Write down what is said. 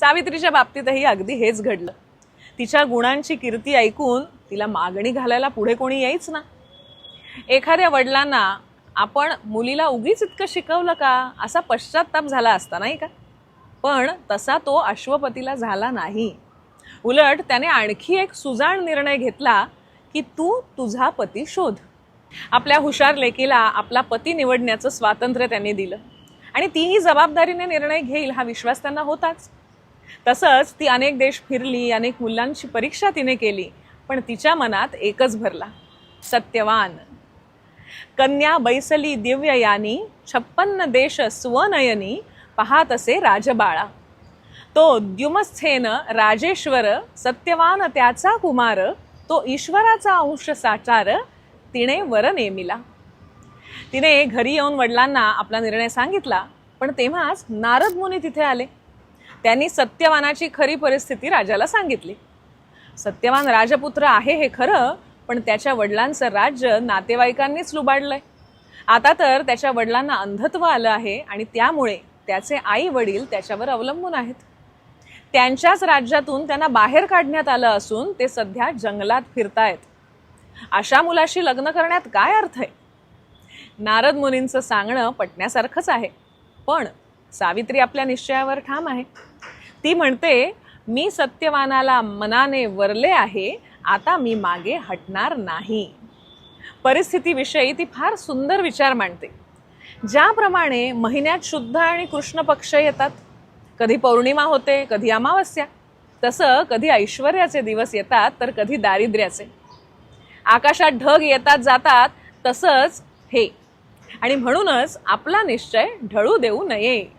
सावित्रीच्या बाबतीतही अगदी हेच घडलं. तिच्या गुणांची कीर्ती ऐकून तिला मागणी घालायला पुढे कोणी यायच ना? एखाद्या वडिलांना आपण मुलीला उगीच इतकं शिकवलं का? असा पश्चाताप झाला असता नाही का? पण तसा तो अश्वपतीला झाला नाही. उलट त्याने आणखी एक सुजाण निर्णय घेतला की तू तुझा पती शोध. आपल्या हुशार लेकीला आपला पती निवडण्याचं स्वातंत्र्य त्यांनी दिलं. आणि तीही जबाबदारीने निर्णय घेईल हा विश्वास त्यांना होताच. तसंच ती अनेक देश फिरली अनेक मुलांची परीक्षा तिने केली पण तिच्या मनात एकच भरला सत्यवान. कन्या बैसली दिव्य यानी छप्पन्न देश स्वनयनी पाहत असे राजबाळा. तो द्युमस्थेन राजेश्वर सत्यवान त्याचा कुमार तो ईश्वराचा अंश साचार तिने वर नेमिला. तिने घरी येऊन वडिलांना आपला निर्णय सांगितला पण तेव्हाच नारद मुनी तिथे आले. त्यांनी सत्यवानाची खरी परिस्थिती राजाला सांगितली. सत्यवान राजपुत्र आहे हे खरं पण त्याच्या वडिलांचं राज्य नातेवाईकांनीच लुबाडलंय. आता तर त्याच्या वडिलांना अंधत्व आलं आहे आणि त्यामुळे त्याचे आई वडील त्याच्यावर अवलंबून आहेत. त्यांच्याच राज्यातून त्यांना बाहेर काढण्यात आलं असून ते सध्या जंगलात फिरतायत. अशा मुलाशी लग्न करण्यात काय अर्थ आहे? नारद मुनींचं सांगणं पटण्यासारखंच आहे पण सावित्री आपल्या निश्चयावर ठाम आहे. ती म्हणते मी सत्यवानाला मनाने वरले आहे आता मी मागे हटणार नाही. परिस्थितीविषयी ती फार सुंदर विचार मांडते. ज्याप्रमाणे महिन्यात शुद्ध आणि कृष्ण पक्ष येतात. कधी पौर्णिमा होते कधी अमावस्या. तसं कधी ऐश्वर्याचे दिवस येतात तर कधी दारिद्र्याचे. आकाशात ढग येतात जातात तसंच हे. आणि म्हणूनच आपला निश्चय ढळू देऊ नये.